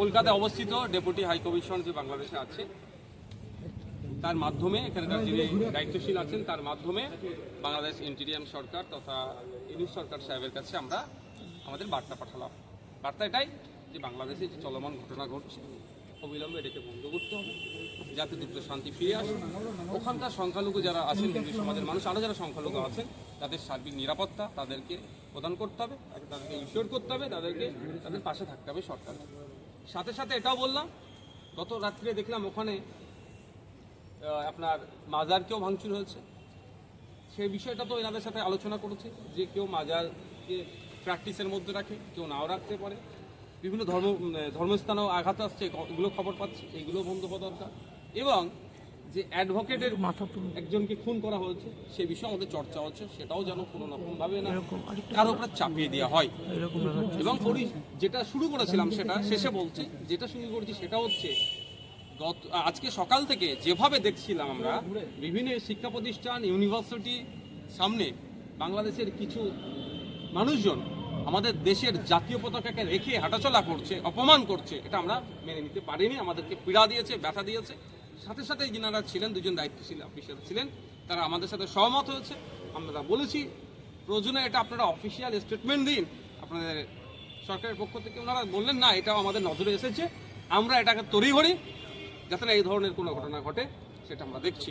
কলকাতায় অবস্থিত deputy high commission যে বাংলাদেশে আছে, তার মাধ্যমে, এখানকার যিনি দায়িত্বশীল আছেন, তার মাধ্যমে বাংলাদেশ ইন্টিরিয়াম সরকার তথা ইউনিট সরকার সাহেবের কাছে আমরা আমাদের বার্তা পাঠালাম। বার্তা এটাই যে বাংলাদেশে যে চলমান ঘটনা ঘটছে, অবিলম্বে এটাকে বন্ধ করতে হবে, যাতে দ্রুত শান্তি ফিরে আসে। ওখানকার সংখ্যালঘু যারা আছেন, হিন্দু সমাজের মানুষ আরও যারা সংখ্যালঘু আছেন, তাদের সার্বিক নিরাপত্তা তাদেরকে প্রদান করতে হবে, তাদেরকে ইনশিওর করতে হবে, তাদেরকে তাদের পাশে থাকতে হবে সরকার। সাথে সাথে এটাও বললাম, গত রাত্রে দেখলাম ওখানে আপনার মাজারকেও ভাঙচুর হয়েছে। সেই বিষয়টা তো এনাদের সাথে আলোচনা করেছি, যে কেউ মাজারকে প্র্যাকটিসের মধ্যে রাখে, কেউ নাও রাখতে পারে। বিভিন্ন ধর্ম ধর্মস্থানেও আঘাত আসছে, এগুলো খবর পাচ্ছে, এগুলো বন্ধ হওয়া দরকার। এবং যে অ্যাডভোকেটের মাথা একজনকে খুন করা হয়েছে সে বিষয়ে আমাদের চর্চা হচ্ছে সেটাও যেন কোনো রকমভাবে না কারও উপরে চাপিয়ে দেওয়া হয়। এবং যেটা শুরু করেছিলাম সেটা শেষে বলছি যেটা শুরু করেছি সেটা হচ্ছে গত আজকে সকাল থেকে যেভাবে দেখছিলাম আমরা বিভিন্ন শিক্ষা প্রতিষ্ঠান ইউনিভার্সিটি সামনে বাংলাদেশের কিছু মানুষজন আমাদের দেশের জাতীয় পতাকাকে রেখে হাঁটাচলা করছে অপমান করছে এটা আমরা মেনে নিতে পারিনি আমাদেরকে পীড়া দিয়েছে ব্যথা দিয়েছে। সাথে সাথে যিনারা ছিলেন, দুজন দায়িত্বশীল অফিসার ছিলেন, তারা আমাদের সাথে সহমত হয়েছে। আমরা বলেছি, প্রয়োজনে এটা আপনারা অফিসিয়াল স্টেটমেন্ট দিন। আপনাদের সরকারের পক্ষ থেকে ওনারা বললেন, না, এটাও আমাদের নজরে এসেছে। আমরা এটাকে তৈরি করি যাতে না এই ধরনের কোনো ঘটনা ঘটে, সেটা আমরা দেখছি।